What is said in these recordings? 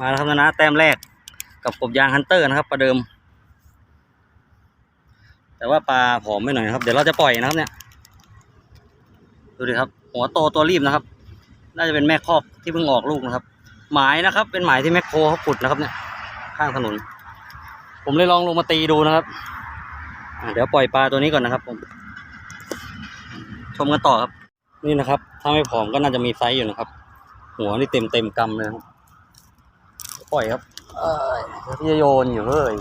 มาแล้วครับนะนะแต้มแรกกับกบยางฮันเตอร์นะครับ ประเดิม แต่ว่าปลาผอมไม่หน่อยนะครับ เดี๋ยวเราจะปล่อยนะครับเนี่ย ดูดิครับ หัวโตตัวรีบนะครับ น่าจะเป็นแม่คอกที่เพิ่งออกลูกนะครับ หมายนะครับ เป็นหมายที่แมคโครเขาขุดนะครับเนี่ย ข้างถนน ผมเลยลองลงมาตีดูนะครับเดี๋ยวปล่อยปลาตัวนี้ก่อนนะครับผมชมกันต่อครับ นี่นะครับ ถ้าไม่ผอมก็น่าจะมีไซส์อยู่นะครับ หัวนี่เต็มเต็มกำเลยครับ ปล่อยครับเอ้ยพี่จะโยนอยู่เฮ้ย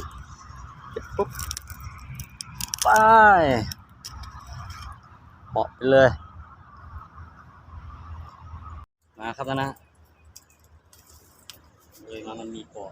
เก็บปุ๊บไปเหาะไปเลย มาครับนะนะเลยมามันมีเกาะ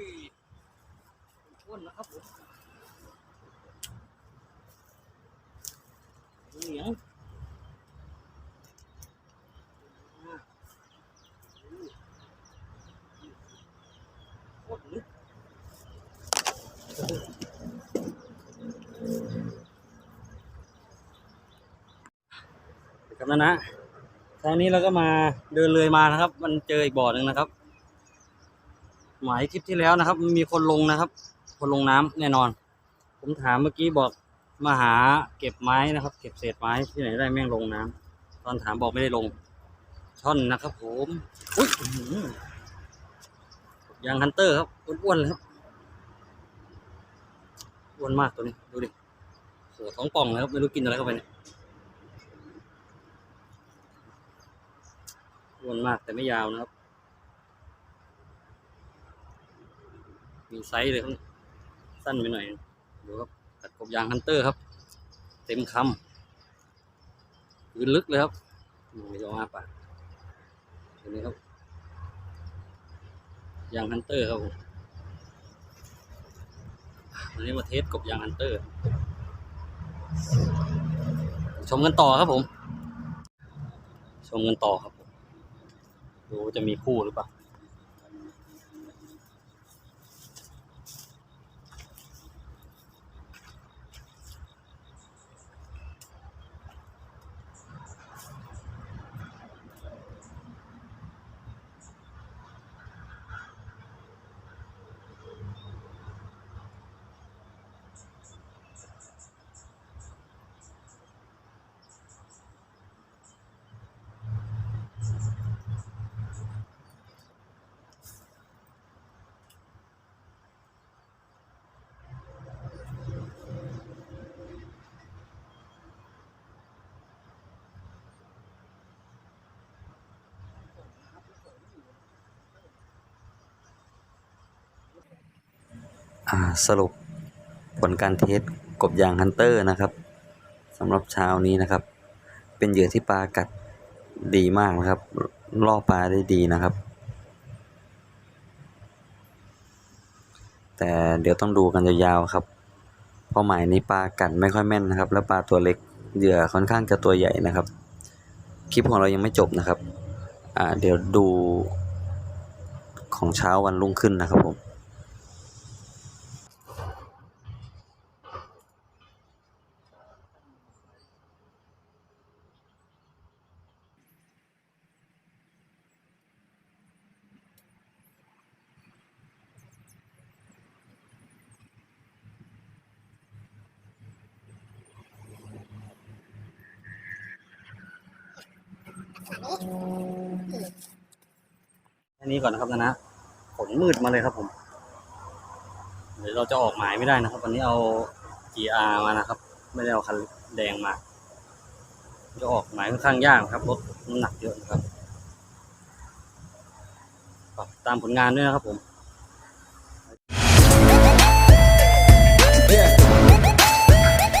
ยอ้วนนะครับผมเหนียวอ่าโคตรลึกครับนะนะทางนี้เราก็มาเดินเลยมานะครับ มันเจออีกบ่อหนึ่งนะครับ หมายคลิปที่แล้วนะครับ มีคนลงนะครับ คนลงน้ำแน่นอน ผมถามเมื่อกี้บอกมาหาเก็บไม้นะครับ เก็บเศษไม้ที่ไหนได้แม่งลงน้ำตอนถามบอกไม่ได้ลง ช่อนนะครับ ผมอุ้ยยางฮันเตอร์ครับอ้วนๆเลยครับอ้วนมากตัวนี้ดูดิโหท้องป่องเลยครับไม่รู้กินอะไรเข้าไปเนี่ยอ้วนมากแต่ไม่ยาวนะครับ มีไซส์เลยครับสั้นไปหน่อยดูครับตัดกบยางฮันเตอร์ครับ เต็มคำยืนลึกเลยครับไม่ยอมอาปากตัวนี้ครับยางฮันเตอร์ครับวันนี้มาเทสกบยางฮันเตอร์ ชมกันต่อครับผม ชมกันต่อครับผมดูว่าจะมีคู่หรือเปล่า สรุปผลการเทสกบยางฮันเตอร์นะครับสำหรับเช้านี้นะครับ เป็นเหยื่อที่ปลากัดดีมากนะครับ ล่อปลาได้ดีนะครับ แต่เดี๋ยวต้องดูกันยาวๆครับ เพราะหมายนี้ปลากัดไม่ค่อยแม่นนะครับ แล้วปลาตัวเล็กเหยื่อค่อนข้างจะตัวใหญ่นะครับ คลิปของเรายังไม่จบนะครับเดี๋ยวดูของเช้าวันรุ่งขึ้นนะครับผม แค่นี้ก่อนนะครับนะนะฝนมืดมาเลยครับผม เดี๋ยวเราจะออกหมายไม่ได้นะครับ วันนี้เอา GR มานะครับ ไม่ได้เอาคันแดงมา จะออกหมายค่อนข้างยากครับรถน้ำหนักเยอะนะครับ ตามผลงานด้วยนะครับผม